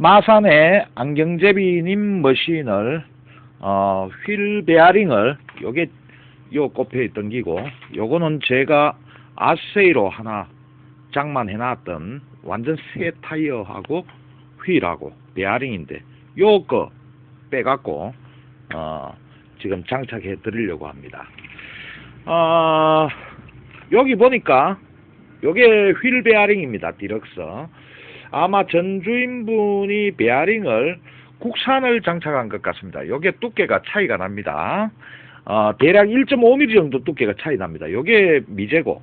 마산의 안경제비님 머신을 어, 휠 베어링을 요게 요 꼽혀 있던 기고 요거는 제가 아세이로 하나 장만해 놨던 완전 새 타이어하고 휠하고 베어링인데 요거 빼갖고 어, 지금 장착해 드리려고 합니다. 어, 여기 보니까 요게 휠 베어링입니다. 디럭스. 아마 전주인분이 베어링을 국산을 장착한 것 같습니다. 요게 두께가 차이가 납니다. 어, 대략 1.5mm 정도 두께가 차이 납니다. 요게 미제고,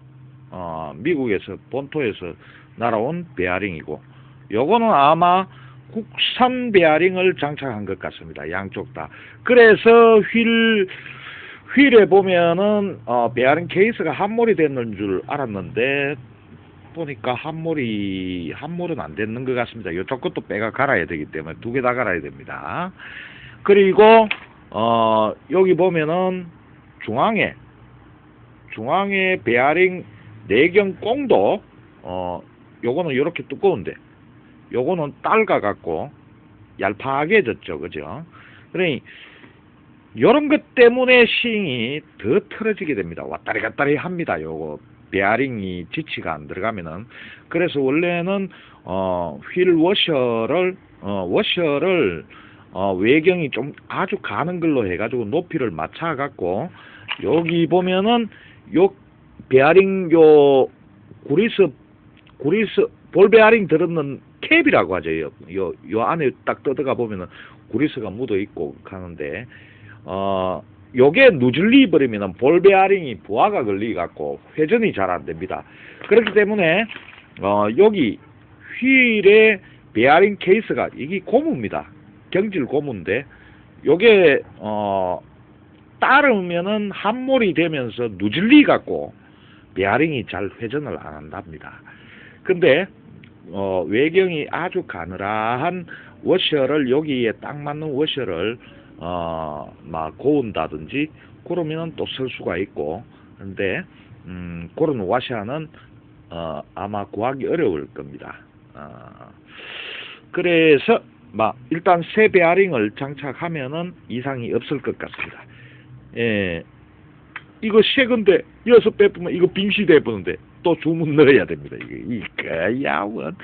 어, 미국에서, 본토에서 날아온 베어링이고, 요거는 아마 국산 베어링을 장착한 것 같습니다. 양쪽 다. 그래서 휠, 휠에 보면은, 어, 베어링 케이스가 한몰이 됐는 줄 알았는데, 보니까 한 몰이, 한 몰은 안 됐는 것 같습니다. 요쪽 것도 빼가 갈아야 되기 때문에 두 개 다 갈아야 됩니다. 그리고, 어, 여기 보면은 중앙에, 중앙에 베어링 내경 꽁도, 어, 요거는 이렇게 두꺼운데, 요거는 딸가 갖고 얄팍하게 졌죠. 그죠? 그러니, 요런 것 때문에 싱이 더 틀어지게 됩니다. 왔다리 갔다리 합니다. 요거 베어링이 지치가 안 들어가면은 그래서 원래는 어, 휠 워셔를 어, 워셔를 어, 외경이 좀 아주 가는 걸로 해가지고 높이를 맞춰 갖고 여기 보면은 요 베어링 요 구리스 구리스 볼 베어링 들었는 캡이라고 하죠. 요, 요, 요 안에 딱 뜯어가 보면은 구리스가 묻어 있고 가는데 어 요게 누즐리 버리면은 볼 베어링이 부하가 걸리 갖고 회전이 잘 안 됩니다. 그렇기 때문에 어 여기 휠의 베어링 케이스가 이게 고무입니다. 경질 고무인데 요게 어 따르면은 함몰이 되면서 누즐리 갖고 베어링이 잘 회전을 안 한답니다. 근데 어 외경이 아주 가느라한 워셔를 여기에 딱 맞는 워셔를 어, 막 고운다든지 그러면은 또쓸 수가 있고 근데 음, 그런 와샤는 어, 아마 구하기 어려울 겁니다. 어, 그래서 막 일단 새 베어링을 장착하면은 이상이 없을 것 같습니다. 예, 이거 새 건데 여섯 배 뿐만 이거 빙시돼 보는데 또 주문 넣어야 됩니다. 이게 이거야 원.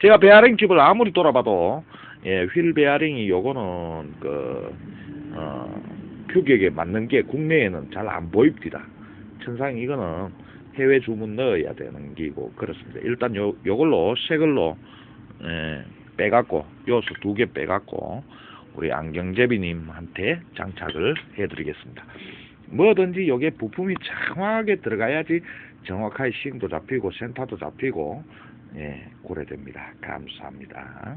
제가 베어링 집을 아무리 돌아봐도 예, 휠 베어링이 요거는 그 어, 규격에 맞는 게 국내에는 잘 안 보입니다. 천상 이거는 해외 주문 넣어야 되는 기고 그렇습니다. 일단 요 요걸로 새 걸로 예, 빼갖고 요소 두 개 빼갖고 우리 안경제비님한테 장착을 해드리겠습니다. 뭐든지 요게 부품이 정확하게 들어가야지 정확하게 시행도 잡히고 센터도 잡히고 예, 고려됩니다. 감사합니다.